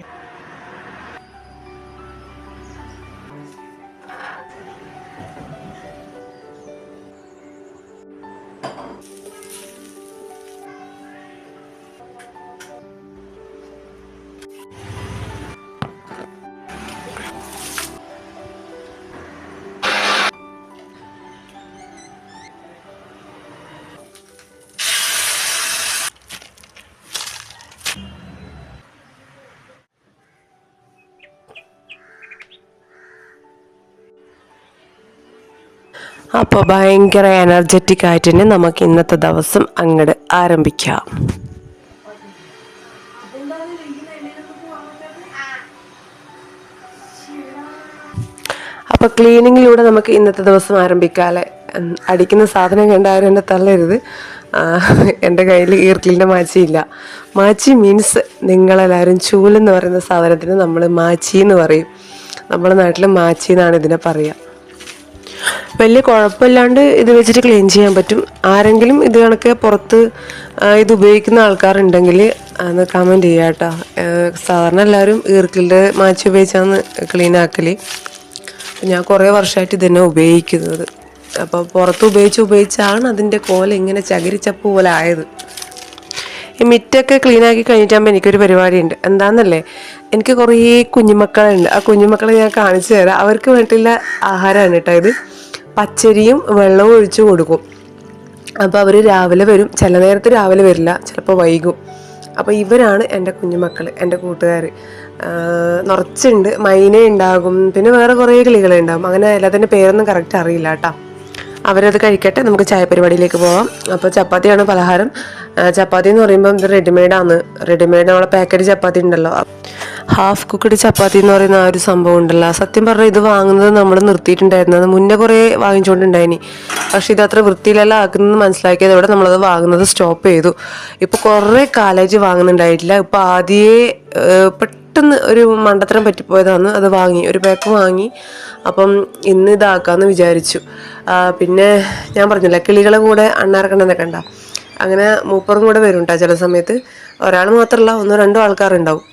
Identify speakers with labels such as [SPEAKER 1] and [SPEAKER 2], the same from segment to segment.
[SPEAKER 1] here. അപ്പോൾ ഭയങ്കര energetic ആയിട്ട് തന്നെ നമുക്ക് ഇന്നത്തെ ദിവസം അങ്ങട് ആരംഭിക്കാം. അപ്പോൾ ക്ലീനിങ്ങിലൂടെ നമുക്ക് ഇന്നത്തെ ദിവസം ആരംഭിക്കാമല്ലേ ഉം, അടിക്കുന്ന സാധനം കണ്ടാരും എന്നെ തള്ളരുത്. എന്റെ കയ്യിൽ ഈർക്കിലിന്റെ മാച്ചിയില്ല. മാച്ചി മീൻസ് നിങ്ങളെല്ലാവരും ചൂലെന്ന് പറയുന്ന സാധനത്തിന് നമ്മൾ മാച്ചി എന്ന് പറയും. നമ്മുടെ നാട്ടിൽ മാച്ചി എന്നാണ് ഇതിനെ പറയുക വലിയ കുഴപ്പമില്ലാണ്ട് ഇത് വെച്ചിട്ട് ക്ലീൻ ചെയ്യാൻ പറ്റും. ആരെങ്കിലും ഇത് കണക്ക് പുറത്ത് ഇത് ഉപയോഗിക്കുന്ന ആൾക്കാരുണ്ടെങ്കിൽ അത് കമന്റ് ചെയ്യുക കേട്ടോ. സാധാരണ എല്ലാവരും ഈർക്കിലിന്റെ മാച്ച് ഉപയോഗിച്ചാണ് ക്ലീൻ ആക്കൽ. ഞാൻ കുറേ വർഷമായിട്ട് ഇത് തന്നെ ഉപയോഗിക്കുന്നത്. അപ്പോൾ പുറത്ത് ഉപയോഗിച്ച് ഉപയോഗിച്ചാണ് അതിന്റെ കോല ഇങ്ങനെ ചകിരിച്ചപ്പ് പോലെ ആയത്. ഈ മിറ്റൊക്കെ ക്ലീൻ ആക്കി കഴിഞ്ഞിട്ടാകുമ്പോൾ എനിക്കൊരു പരിപാടിയുണ്ട്. എന്താണെന്നല്ലേ എനിക്ക് കുറേ കുഞ്ഞുമക്കളുണ്ട്. ആ കുഞ്ഞുമക്കളെ ഞാൻ കാണിച്ചു തരാം. അവർക്ക് വേണ്ടിയിട്ടുള്ള ആഹാരമാണ് കേട്ടോ ഇത്. പച്ചരിയും വെള്ളവും ഒഴിച്ച് കൊടുക്കും. അപ്പോൾ അവർ രാവിലെ വരും. ചില നേരത്ത് രാവിലെ വരില്ല ചിലപ്പോൾ വൈകും. അപ്പോൾ ഇവരാണ് എന്റെ കുഞ്ഞുമക്കൾ എന്റെ കൂട്ടുകാർ നിറച്ചുണ്ട്. മൈന ഉണ്ടാകും പിന്നെ വേറെ കുറേ കിളികളുണ്ടാകും അങ്ങനെ എല്ലാത്തിന്റെ പേരൊന്നും കറക്റ്റ് അറിയില്ല കേട്ടോ അവരത് കഴിക്കട്ടെ. നമുക്ക് ചായ പരിപാടിയിലേക്ക് പോവാം. അപ്പോൾ ചപ്പാത്തിയാണ് പലഹാരം. ചപ്പാത്തി എന്ന് പറയുമ്പോൾ ഇത് റെഡിമെയ്ഡാണ് റെഡിമെയ്ഡ് നമ്മളെ പാക്കറ്റ് ചപ്പാത്തി ഉണ്ടല്ലോ ഹാഫ് കുക്കഡ് ചപ്പാത്തി എന്ന് പറയുന്ന ആ ഒരു സംഭവം ഉണ്ടല്ലോ. സത്യം പറഞ്ഞാൽ ഇത് വാങ്ങുന്നത് നമ്മൾ നിർത്തിയിട്ടുണ്ടായിരുന്നത് മുന്നേ കുറേ വാങ്ങിച്ചുകൊണ്ടുണ്ടായിനി പക്ഷേ ഇത് അത്ര വൃത്തിയിലല്ല ആക്കുന്നത് മനസ്സിലാക്കിയതോടെ നമ്മളത് വാങ്ങുന്നത് സ്റ്റോപ്പ് ചെയ്തു. ഇപ്പോൾ കുറേ കാലേജ് വാങ്ങുന്നുണ്ടായിട്ടില്ല. ഇപ്പോൾ ആദ്യമേ പെട്ടെന്ന് ഒരു മണ്ടത്തരം പറ്റിപ്പോയതാണ് അത് വാങ്ങി. ഒരു പാക്ക് വാങ്ങി. അപ്പം ഇന്ന് ഇതാക്കാമെന്ന് വിചാരിച്ചു. പിന്നെ ഞാൻ പറഞ്ഞില്ല കിളികളെ കൂടെ അണ്ണാർക്കണ്ണനെ കണ്ട. അങ്ങനെ മൂപ്പറും കൂടെ വരും കേട്ടോ ചില സമയത്ത്. ഒരാൾ മാത്രമല്ല ഒന്നോ രണ്ടോ ആൾക്കാരുണ്ടാവും.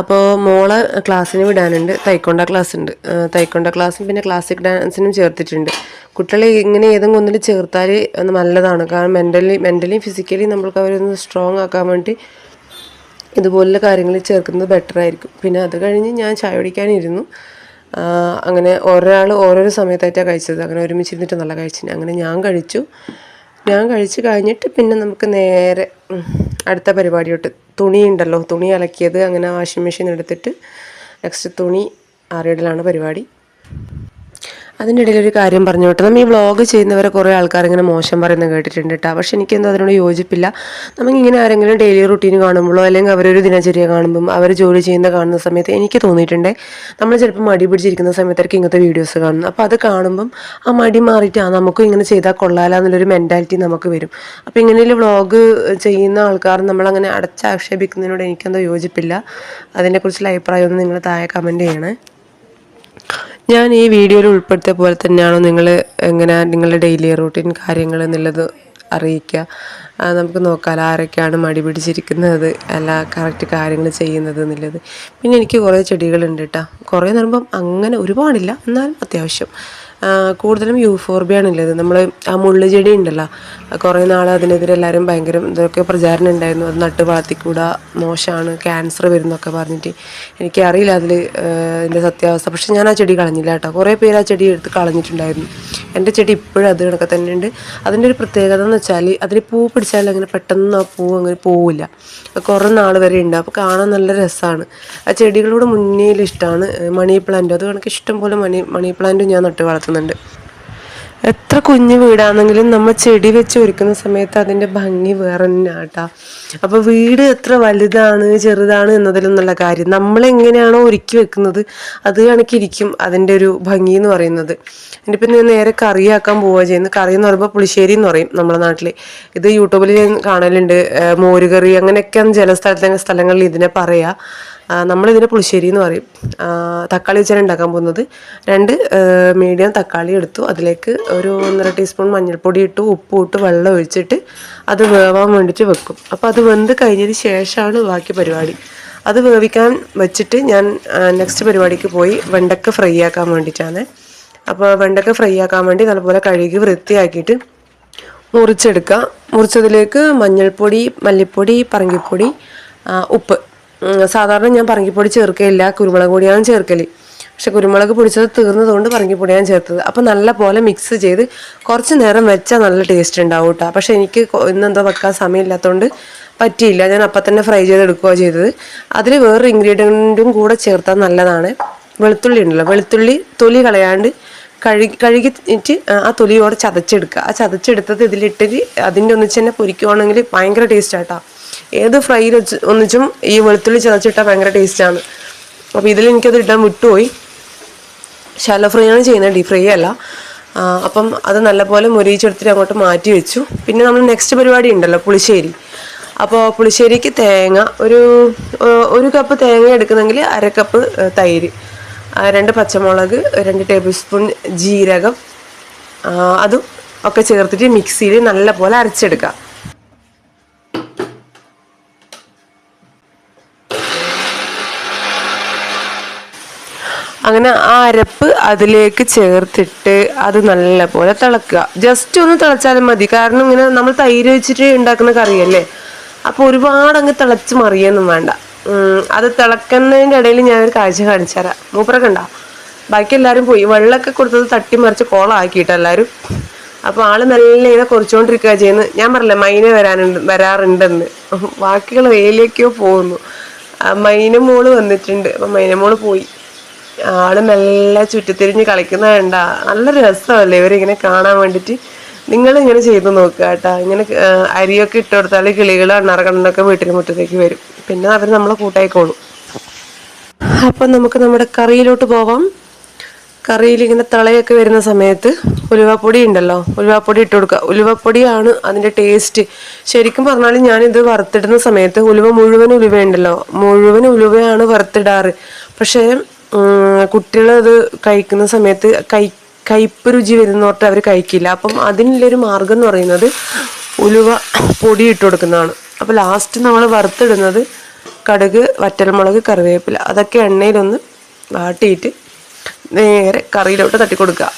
[SPEAKER 1] അപ്പോൾ മോളെ ക്ലാസ്സിന് വിടാനുണ്ട്. തൈക്കൊണ്ട ക്ലാസ് ഉണ്ട് തൈക്കൊണ്ട ക്ലാസ്സും പിന്നെ ക്ലാസിക് ഡാൻസിനും ചേർത്തിട്ടുണ്ട്. കുട്ടികളെ ഇങ്ങനെ ഏതെങ്കിലും ഒന്നിൽ ചേർത്താൽ നല്ലതാണ്. കാരണം മെന്റലി മെന്റലിയും ഫിസിക്കലിയും നമ്മൾക്ക് അവരൊന്ന് സ്ട്രോങ് ആക്കാൻ വേണ്ടി ഇതുപോലുള്ള കാര്യങ്ങൾ ചേർക്കുന്നത് ബെറ്റർ ആയിരിക്കും. പിന്നെ അത് കഴിഞ്ഞ് ഞാൻ ചായ കുടിക്കാനിരുന്നു. അങ്ങനെ ഒരാൾ ഓരോരോ സമയത്തായിട്ടാണ് കഴിച്ചത്. അങ്ങനെ ഒരുമിച്ചിരുന്നിട്ട് നല്ല കഴിച്ചിന്. അങ്ങനെ ഞാൻ കഴിച്ചു. ഞാൻ കഴിച്ചു കഴിഞ്ഞിട്ട് പിന്നെ നമുക്ക് നേരെ അടുത്ത പരിപാടിയോട്ട്. തുണി ഉണ്ടല്ലോ തുണി അലക്കിയത്. അങ്ങനെ വാഷിംഗ് മെഷീൻ എടുത്തിട്ട് നെക്സ്റ്റ് തുണി ആറിയിടലാണ് പരിപാടി. അതിന്റെ ഇടയിൽ ഒരു കാര്യം പറഞ്ഞു കേട്ടോ. നമ്മൾ ഈ വ്ളോഗ് ചെയ്യുന്നവരെ കുറേ ആൾക്കാർ ഇങ്ങനെ മോശം പറയുന്നത് കേട്ടിട്ടുണ്ട് കേട്ടോ. പക്ഷെ എനിക്കെന്തോ അതിനോട് യോജിപ്പില്ല. നമുക്കിങ്ങനെ ആരെങ്കിലും ഡെയിലി റുട്ടീൻ കാണുമ്പോഴോ അല്ലെങ്കിൽ അവരൊരു ദിനചര്യ കാണുമ്പോൾ അവർ ജോലി ചെയ്യുന്ന കാണുന്ന സമയത്ത് എനിക്ക് തോന്നിയിട്ടുണ്ട്. നമ്മൾ ചിലപ്പോൾ മടി പിടിച്ചിരിക്കുന്ന സമയത്തായിരിക്കും ഇങ്ങനത്തെ വീഡിയോസ് കാണുന്നത്. അപ്പോൾ അത് കാണുമ്പം ആ മടി മാറിയിട്ട് ആ നമുക്കും ഇങ്ങനെ ചെയ്താൽ കൊള്ളാലോ എന്നുള്ളൊരു മെന്റാലിറ്റി നമുക്ക് വരും. അപ്പോൾ ഇങ്ങനെയുള്ള വ്ളോഗ് ചെയ്യുന്ന ആൾക്കാർ നമ്മളങ്ങനെ അടച്ചാക്ഷേപിക്കുന്നതിനോട് എനിക്കെന്തോ യോജിപ്പില്ല. അതിനെക്കുറിച്ചുള്ള അഭിപ്രായം ഒന്ന് നിങ്ങൾ താഴെ കമന്റ് ചെയ്യണേ. ഞാൻ ഈ വീഡിയോയിൽ ഉൾപ്പെടുത്തിയ പോലെ തന്നെയാണോ നിങ്ങൾ എങ്ങനെ നിങ്ങളുടെ ഡെയിലി റൂട്ടീൻ കാര്യങ്ങൾ എന്നുള്ളത് അറിയിക്കുക? നമുക്ക് നോക്കാം ആരൊക്കെയാണ് മടി പിടിച്ചിരിക്കുന്നത് അല്ല കറക്റ്റ് കാര്യങ്ങൾ ചെയ്യുന്നത് എന്നുള്ളത്. പിന്നെ എനിക്ക് കുറേ ചെടികളുണ്ട് കേട്ടോ കുറേ എന്ന് പറയുമ്പം അങ്ങനെ ഒരുപാടില്ല. എന്നാലും അത്യാവശ്യം. കൂടുതലും യൂഫോർബിയാണ് ഉള്ളത് നമ്മൾ ആ മുള്ളു ചെടി ഉണ്ടല്ലോ കുറേ നാൾ അതിനെതിരെ എല്ലാവരും ഭയങ്കര ഇതൊക്കെ പ്രചാരണം ഉണ്ടായിരുന്നു. അത് നട്ട് വളർത്തിക്കൂടാ മോശമാണ് ക്യാൻസർ വരുന്നൊക്കെ പറഞ്ഞിട്ട്. എനിക്കറിയില്ല അതിൽ എന്റെ സത്യാവസ്ഥ. പക്ഷെ ഞാൻ ആ ചെടി കളഞ്ഞില്ല കേട്ടോ. കുറേ പേര് ആ ചെടി എടുത്ത് കളഞ്ഞിട്ടുണ്ടായിരുന്നു. എന്റെ ചെടി ഇപ്പോഴും അത് കണക്കെ തന്നെ ഉണ്ട്. അതിന്റെ ഒരു പ്രത്യേകത എന്ന് വെച്ചാൽ അതിൽ പൂ പിടിച്ചാൽ അങ്ങനെ പെട്ടെന്ന് ആ പൂ അങ്ങനെ പോവില്ല. കുറേ നാൾ വരെ ഉണ്ട്. അപ്പോൾ കാണാൻ നല്ല രസമാണ് ആ ചെടികളോട് മുന്നേലിഷ്ടമാണ് മണി പ്ലാന്റ്. അത് കണക്ക് ഇഷ്ടം പോലെ മണി മണി പ്ലാന്റും ഞാൻ നട്ട് വളർത്തുന്നുണ്ട് എത്ര കുഞ്ഞു വീടാണെങ്കിലും നമ്മൾ ചെടി വെച്ച് ഒരുക്കുന്ന സമയത്ത് അതിന്റെ ഭംഗി വേറെ തന്നെ ആട്ടാ അപ്പോൾ വീട് എത്ര വലുതാണ് ചെറുതാണ് എന്നതിലൊന്നുള്ള കാര്യം. നമ്മളെങ്ങനെയാണോ ഒരുക്കി വെക്കുന്നത് അത് കണക്കിരിക്കും അതിന്റെ ഒരു ഭംഗി എന്ന് പറയുന്നത്. ഇനിയിപ്പോൾ ഞാൻ നേരെ കറിയാക്കാൻ പോവുക ചെയ്യുന്നത്. കറി എന്ന് പറയുമ്പോൾ പുളിശ്ശേരി എന്ന് പറയും നമ്മുടെ നാട്ടിൽ ഇത് യൂട്യൂബിൽ ഞാൻ കാണലുണ്ട് മോരുകറി അങ്ങനെയൊക്കെയാണ് ചില സ്ഥലത്തെ സ്ഥലങ്ങളിൽ ഇതിനെ പറയാ. ആ, നമ്മളിതിനെ പുളിശ്ശേരി എന്ന് പറയും. തക്കാളി വെച്ചാണ് ഉണ്ടാക്കാൻ പോകുന്നത്. രണ്ട് മീഡിയം തക്കാളി എടുത്തു. അതിലേക്ക് ഒരു ഒന്നര ടീസ്പൂൺ മഞ്ഞൾപ്പൊടി ഇട്ടു ഉപ്പ് ഇട്ട് വെള്ളം ഒഴിച്ചിട്ട് അത് വേവാൻ വേണ്ടിയിട്ട് വെക്കും. അപ്പോൾ അത് വെന്ത് കഴിഞ്ഞതിന് ശേഷമാണ് ബാക്കി പരിപാടി. അത് വേവിക്കാൻ വെച്ചിട്ട് ഞാൻ നെക്സ്റ്റ് പരിപാടിക്ക് പോയി വെണ്ടക്ക ഫ്രൈ ആക്കാൻ വേണ്ടിയിട്ടാണ്. അപ്പോൾ വെണ്ടക്ക ഫ്രൈ ആക്കാൻ വേണ്ടി നല്ലപോലെ കഴുകി വൃത്തിയാക്കിയിട്ട് മുറിച്ചെടുക്കുക. മുറിച്ചതിലേക്ക് മഞ്ഞൾപ്പൊടി മല്ലിപ്പൊടി പറങ്കിപ്പൊടി ഉപ്പ് സാധാരണ ഞാൻ പറങ്കിപ്പൊടി ചേർക്കയില്ല കുരുമുളക് പൊടിയാണ് ചേർക്കൽ പക്ഷെ കുരുമുളക് പൊടിച്ചത് തീർന്നതുകൊണ്ട് പറങ്കിപ്പൊടിയാണ് ചേർത്തത്. അപ്പം നല്ല പോലെ മിക്സ് ചെയ്ത് കുറച്ച് നേരം വെച്ചാൽ നല്ല ടേസ്റ്റ് ഉണ്ടാവും കേട്ടോ പക്ഷെ എനിക്ക് ഇന്നെന്തോ വെക്കാൻ സമയമില്ലാത്തതുകൊണ്ട് പറ്റിയില്ല. ഞാൻ അപ്പം തന്നെ ഫ്രൈ ചെയ്തെടുക്കുക ചെയ്തത്. അതിൽ വേറൊരു ഇൻഗ്രീഡിയന്റും കൂടെ ചേർത്താൽ നല്ലതാണ്. വെളുത്തുള്ളി ഉണ്ടല്ലോ. വെളുത്തുള്ളി തൊലി കളയാണ്ട് കഴുകി കഴുകിട്ട് ആ തൊലിയോടെ ചതച്ചെടുക്കുക. ആ ചതച്ചെടുത്തത് ഇതിലിട്ടിട്ട് അതിന്റെ ഒന്നിച്ച് തന്നെ പൊരിക്കുവാണെങ്കിൽ ഭയങ്കര ടേസ്റ്റ് ആട്ടോ. ഏത് ഫ്രൈയിൽ വെച്ച് ഒന്നിച്ചും ഈ വെളുത്തുള്ളി ചതച്ചിട്ടാൽ ഭയങ്കര ടേസ്റ്റാണ്. അപ്പോൾ ഇതിൽ എനിക്കത് ഇടാൻ വിട്ടുപോയി. ഷാലോ ഫ്രൈ ആണ് ചെയ്യുന്നത് ഡീപ് ഫ്രൈ അല്ല. അപ്പം അത് നല്ലപോലെ മുരിയിച്ചെടുത്തിട്ട് അങ്ങോട്ട് മാറ്റി വെച്ചു. പിന്നെ നമ്മൾ നെക്സ്റ്റ് പരിപാടി ഉണ്ടല്ലോ പുളിശ്ശേരി. അപ്പോൾ പുളിശ്ശേരിക്ക് തേങ്ങ ഒരു ഒരു കപ്പ് തേങ്ങ എടുക്കുന്നെങ്കിൽ അര കപ്പ് തൈര്. രണ്ട് പച്ചമുളക് രണ്ട് ടേബിൾ സ്പൂൺ ജീരകം. അതും ഒക്കെ ചേർത്തിട്ട് മിക്സിയിൽ നല്ലപോലെ അരച്ചെടുക്കുക. അങ്ങനെ ആ അരപ്പ് അതിലേക്ക് ചേർത്തിട്ട് അത് നല്ലപോലെ തിളക്കുക. ജസ്റ്റ് ഒന്ന് തിളച്ചാലും മതി. കാരണം ഇങ്ങനെ നമ്മൾ തൈര് വെച്ചിട്ട് ഉണ്ടാക്കുന്ന കറിയല്ലേ? അപ്പോൾ ഒരുപാട് അങ്ങ് തിളച്ച് മറിയൊന്നും വേണ്ട. അത് തിളക്കുന്നതിന്റെ ഇടയിൽ ഞാനൊരു കാഴ്ച കാണിച്ചു തരാം. മൂപ്പറൊക്കെ ഉണ്ടാ ബാക്കി എല്ലാവരും പോയി. വെള്ളമൊക്കെ കൊടുത്തത് തട്ടി മറിച്ച് കോളാക്കിയിട്ട് എല്ലാവരും അപ്പോൾ ആൾ നല്ല ഇങ്ങനെ കുറച്ചുകൊണ്ടിരിക്കുക ചെയ്യുന്നത് ഞാൻ പറഞ്ഞില്ലേ മൈന വരാനുണ്ട് വരാറുണ്ടെന്ന്. ബാക്കികൾ വെയിലേക്കോ പോകുന്നു. മൈന മോൾ വന്നിട്ടുണ്ട്. അപ്പം മൈന മോൾ പോയി. ആൾ മെല്ലെ ചുറ്റിത്തിരിഞ്ഞ് കളിക്കുന്ന വേണ്ട നല്ല രസമല്ലേ ഇവരിങ്ങനെ കാണാൻ വേണ്ടിയിട്ട്. നിങ്ങൾ ഇങ്ങനെ ചെയ്ത് നോക്കുക കേട്ടോ. ഇങ്ങനെ അരിയൊക്കെ ഇട്ട് കൊടുത്താൽ കിളികൾ അണ്ണാറക്കണ്ണൊക്കെ വീട്ടിന് മുറ്റത്തേക്ക് വരും. പിന്നെ അവർ നമ്മളെ കൂട്ടായിക്കോളും. അപ്പം നമുക്ക് നമ്മുടെ കറിയിലോട്ട് പോവാം. കറിയിൽ ഇങ്ങനെ തളയൊക്കെ വരുന്ന സമയത്ത് ഉലുവപ്പൊടി ഉണ്ടല്ലോ ഉലുവപ്പൊടി ഇട്ട് കൊടുക്കുക ഉലുവപ്പൊടിയാണ് അതിന്റെ ടേസ്റ്റ്. ശരിക്കും പറഞ്ഞാൽ ഞാനിത് വറുത്തിടുന്ന സമയത്ത് ഉലുവ മുഴുവൻ ഉലുവ ഉണ്ടല്ലോ മുഴുവൻ ഉലുവയാണ് വറുത്തിടാറ്. പക്ഷേ കുട്ടികളത് കഴിക്കുന്ന സമയത്ത് കൈ കയ്പ്പ് രുചി വരുന്നോർത്ത് അവർ കഴിക്കില്ല. അപ്പം അതിനുള്ളൊരു മാർഗം എന്ന് പറയുന്നത് ഉലുവ പൊടി ഇട്ട് കൊടുക്കുന്നതാണ്. അപ്പോൾ ലാസ്റ്റ് നമ്മൾ വറുത്തിടുന്നത് കടുക് വറ്റൽമുളക് കറിവേപ്പില. അതൊക്കെ എണ്ണയിലൊന്ന് വാട്ടിയിട്ട് നേരെ കറിയിലോട്ട് തട്ടി കൊടുക്കുക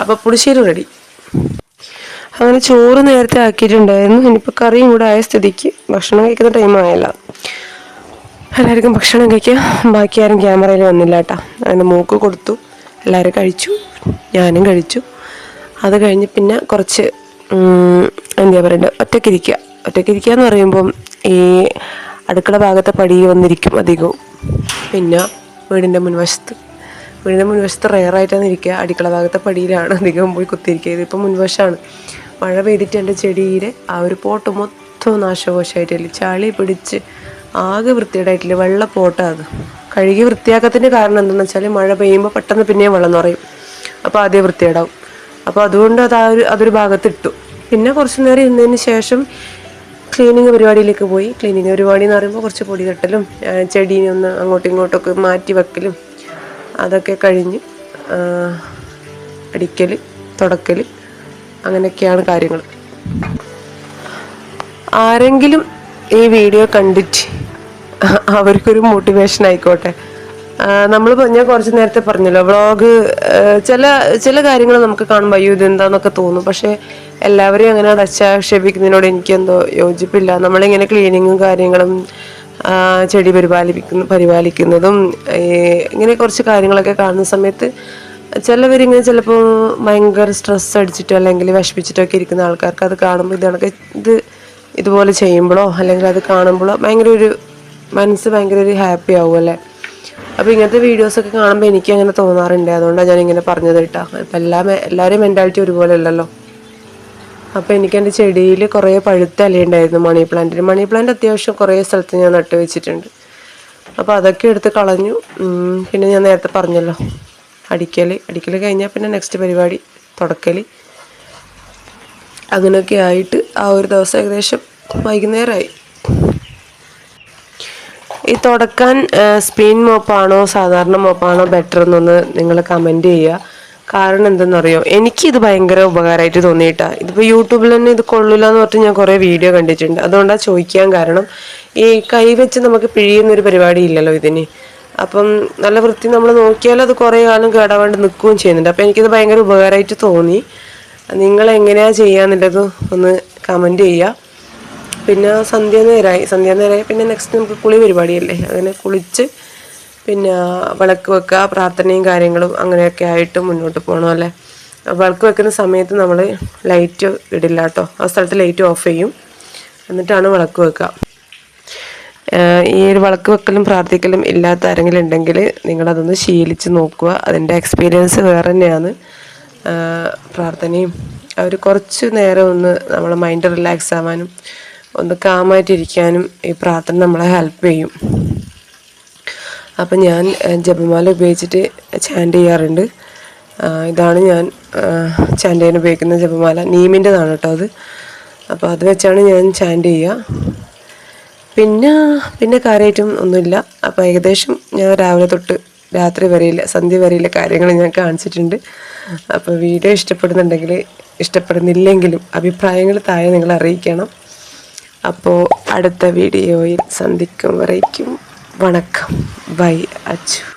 [SPEAKER 1] അപ്പോൾ പുളിശ്ശേരി റെഡി അങ്ങനെ ചോറ് നേരത്തെ ആക്കിയിട്ടുണ്ടായിരുന്നു. ഇനിയിപ്പോൾ കറിയും കൂടെ ആയ സ്ഥിതിക്ക് ഭക്ഷണം കഴിക്കുന്ന ടൈം ആയല്ല. എല്ലാവർക്കും ഭക്ഷണം കഴിക്കാം. ബാക്കി ആരും ക്യാമറയിൽ വന്നില്ല കേട്ടോ. അങ്ങനെ മൂക്ക് കൊടുത്തു. എല്ലാവരും കഴിച്ചു. ഞാനും കഴിച്ചു. അത് കഴിഞ്ഞ് പിന്നെ കുറച്ച് എന്താ പറയുക ഒറ്റക്കിരിക്കുക ഒറ്റക്കിരിക്കുക എന്ന് പറയുമ്പം ഈ അടുക്കള ഭാഗത്തെ പടി വന്നിരിക്കും അധികവും. പിന്നെ വീടിന്റെ മുൻവശത്ത്. വീടിന്റെ മുൻവശത്ത് റെയറായിട്ടാണ് ഇരിക്കുക. അടുക്കള ഭാഗത്തെ പടിയിലാണ് അധികം പോയി കുത്തിയിരിക്കുക ഇതിപ്പോൾ മുൻവശമാണ് മഴ പെയ്തിട്ട് എന്റെ ചെടിയിൽ ആ ഒരു പോട്ട് മൊത്തം നാശകോശമായിട്ടില്ല ചളി പിടിച്ച് ആകെ വൃത്തിയേടായിട്ടില്ല വെള്ള പോട്ടാത് കഴുകി വൃത്തിയാക്കത്തിന്റെ കാരണം എന്താണെന്ന് വെച്ചാൽ മഴ പെയ്യുമ്പോൾ പെട്ടെന്ന് പിന്നെയും വെള്ളം നിറയും. അപ്പോൾ ആദ്യം വൃത്തിയേടാവും അപ്പോൾ അതുകൊണ്ട് അത് ആ ഒരു അതൊരു ഭാഗത്തിട്ടു. പിന്നെ കുറച്ച് നേരം ഇരുന്നതിന് ശേഷം ക്ലീനിങ് പരിപാടിയിലേക്ക് പോയി. ക്ലീനിങ് പരിപാടി എന്ന് പറയുമ്പോൾ കുറച്ച് പൊടി തട്ടലും ചെടീനെ ഒന്ന് അങ്ങോട്ടും ഇങ്ങോട്ടൊക്കെ മാറ്റി വെക്കലും അതൊക്കെ കഴിഞ്ഞ് അടിക്കൽ തുടക്കൽ അങ്ങനെയൊക്കെയാണ് കാര്യങ്ങൾ ആരെങ്കിലും ഈ വീഡിയോ കണ്ടിട്ട് അവർക്കൊരു മോട്ടിവേഷൻ ആയിക്കോട്ടെ. നമ്മൾ ഞാൻ കുറച്ച് നേരത്തെ പറഞ്ഞല്ലോ വ്ളോഗ് ചില ചില കാര്യങ്ങൾ നമുക്ക് കാണുമ്പോൾ അയ്യോ ഇതെന്താന്നൊക്കെ തോന്നും. പക്ഷേ എല്ലാവരെയും അങ്ങനെ അടച്ചാക്ഷേപിക്കുന്നതിനോട് എനിക്കെന്തോ യോജിപ്പില്ല. നമ്മളിങ്ങനെ ക്ലീനിങ്ങും കാര്യങ്ങളും ചെടി പരിപാലിപ്പിക്കുന്ന പരിപാലിക്കുന്നതും ഇങ്ങനെ കുറച്ച് കാര്യങ്ങളൊക്കെ കാണുന്ന സമയത്ത് ചിലവരിങ്ങനെ ചിലപ്പോൾ ഭയങ്കര സ്ട്രെസ് അടിച്ചിട്ടോ അല്ലെങ്കിൽ വിഷമിച്ചിട്ടോ ഒക്കെ ഇരിക്കുന്ന ആൾക്കാർക്ക് അത് കാണുമ്പോൾ ഇതൊക്കെ ഇത് ഇതുപോലെ ചെയ്യുമ്പോഴോ അല്ലെങ്കിൽ അത് കാണുമ്പോഴോ ഭയങ്കര ഒരു മനസ്സ് ഭയങ്കര ഒരു ഹാപ്പി ആവും അല്ലേ? അപ്പോൾ ഇങ്ങനത്തെ വീഡിയോസൊക്കെ കാണുമ്പോൾ എനിക്ക് അങ്ങനെ തോന്നാറുണ്ട്. അതുകൊണ്ടാണ് ഞാൻ ഇങ്ങനെ പറഞ്ഞത് കേട്ടോ. ഇപ്പം എല്ലാ എല്ലാവരെയും മെന്റാലിറ്റി ഒരുപോലെ അല്ലല്ലോ? അപ്പോൾ എനിക്ക് എന്റെ ചെടിയിൽ കുറേ പഴുത്ത ഇലയുണ്ടായിരുന്നു മണി പ്ലാന്റിന് മണി പ്ലാന്റ് അത്യാവശ്യം കുറേ സ്ഥലത്ത് ഞാൻ നട്ട് വെച്ചിട്ടുണ്ട്. അപ്പോൾ അതൊക്കെ എടുത്ത് കളഞ്ഞു. പിന്നെ ഞാൻ നേരത്തെ പറഞ്ഞല്ലോ. അടിക്കൽ അടിക്കൽ കഴിഞ്ഞാൽ പിന്നെ നെക്സ്റ്റ് പരിപാടി തുടക്കൽ അങ്ങനെയൊക്കെ ആയിട്ട് ആ ഒരു ദിവസം ഏകദേശം വൈകുന്നേരമായി. ഈ തുടക്കാൻ സ്പീൻ മോപ്പാണോ സാധാരണ മോപ്പാണോ ബെറ്റർ എന്നൊന്ന് നിങ്ങൾ കമന്റ് ചെയ്യുക. കാരണം എന്തെന്നറിയോ എനിക്കിത് ഭയങ്കര ഉപകാരമായിട്ട് തോന്നിയിട്ടാ. ഇതിപ്പോൾ യൂട്യൂബിൽ തന്നെ ഇത് കൊള്ളില്ല എന്ന് പറഞ്ഞിട്ട് ഞാൻ കുറേ വീഡിയോ കണ്ടിട്ടുണ്ട്. അതുകൊണ്ടാണ് ചോദിക്കാൻ കാരണം ഈ കൈ വെച്ച് നമുക്ക് പിഴിയുന്നൊരു പരിപാടി ഇല്ലല്ലോ ഇതിന്. അപ്പം നല്ല വൃത്തി നമ്മൾ നോക്കിയാൽ അത് കുറേ കാലം കേടാവാണ്ട് നിൽക്കുകയും ചെയ്യുന്നുണ്ട്. അപ്പം എനിക്കിത് ഭയങ്കര ഉപകാരമായിട്ട് തോന്നി. നിങ്ങൾ എങ്ങനെയാണ് ചെയ്യാന്നുള്ളത് ഒന്ന് കമന്റ് ചെയ്യുക. പിന്നെ സന്ധ്യ നേരമായി സന്ധ്യ നേരമായി പിന്നെ നെക്സ്റ്റ് നമുക്ക് കുളി പരിപാടിയല്ലേ. അങ്ങനെ കുളിച്ച് പിന്നെ വിളക്ക് വെക്കുക പ്രാർത്ഥനയും കാര്യങ്ങളും അങ്ങനെയൊക്കെ ആയിട്ട് മുന്നോട്ട് പോകണം അല്ലേ? വിളക്ക് വെക്കുന്ന സമയത്ത് നമ്മൾ ലൈറ്റ് ഇടില്ല കേട്ടോ. ആ സ്ഥലത്ത് ലൈറ്റ് ഓഫ് ചെയ്യും. എന്നിട്ടാണ് വിളക്ക് വെക്കുക. ഈ ഒരു വിളക്ക് വെക്കലും പ്രാർത്ഥിക്കലും ഇല്ലാത്ത ആരെങ്കിലും ഉണ്ടെങ്കിൽ നിങ്ങളതൊന്ന് ശീലിച്ച് നോക്കുക. അതിന്റെ എക്സ്പീരിയൻസ് വേറെ തന്നെയാണ്. പ്രാർത്ഥനയും. അവർ കുറച്ച് നേരം ഒന്ന് നമ്മളെ മൈൻഡ് റിലാക്സ് ആവാനും ഒന്ന് കാമായിട്ടിരിക്കാനും ഈ പ്രാർത്ഥന നമ്മളെ ഹെൽപ്പ് ചെയ്യും. അപ്പം ഞാൻ ജപമാല ഉപയോഗിച്ചിട്ട് ചാൻഡ് ചെയ്യാറുണ്ട്. ഇതാണ് ഞാൻ ചാൻഡ് ചെയ്യാൻ ഉപയോഗിക്കുന്ന ജപമാല. നീമിന്റെതാണ് കേട്ടോ അത്. അപ്പോൾ അത് വെച്ചാണ് ഞാൻ ചാൻഡ് ചെയ്യുക. പിന്നെ പിന്നെ കാര്യമായിട്ടും ഒന്നുമില്ല. അപ്പോൾ ഏകദേശം ഞാൻ രാവിലെ തൊട്ട് രാത്രി വരെയില്ല സന്ധ്യ വരെയില്ല കാര്യങ്ങൾ ഞാൻ കാണിച്ചിട്ടുണ്ട്. അപ്പോൾ വീഡിയോ ഇഷ്ടപ്പെടുന്നുണ്ടെങ്കിൽ ഇഷ്ടപ്പെടുന്നില്ലെങ്കിലും അഭിപ്രായങ്ങൾ താഴെ നിങ്ങൾ അറിയിക്കണം. അപ്പോൾ അടുത്ത വീഡിയോയിൽ സന്ധിക്കും. വരയ്ക്കും. വണക്കം. ബൈ. അച്ചു.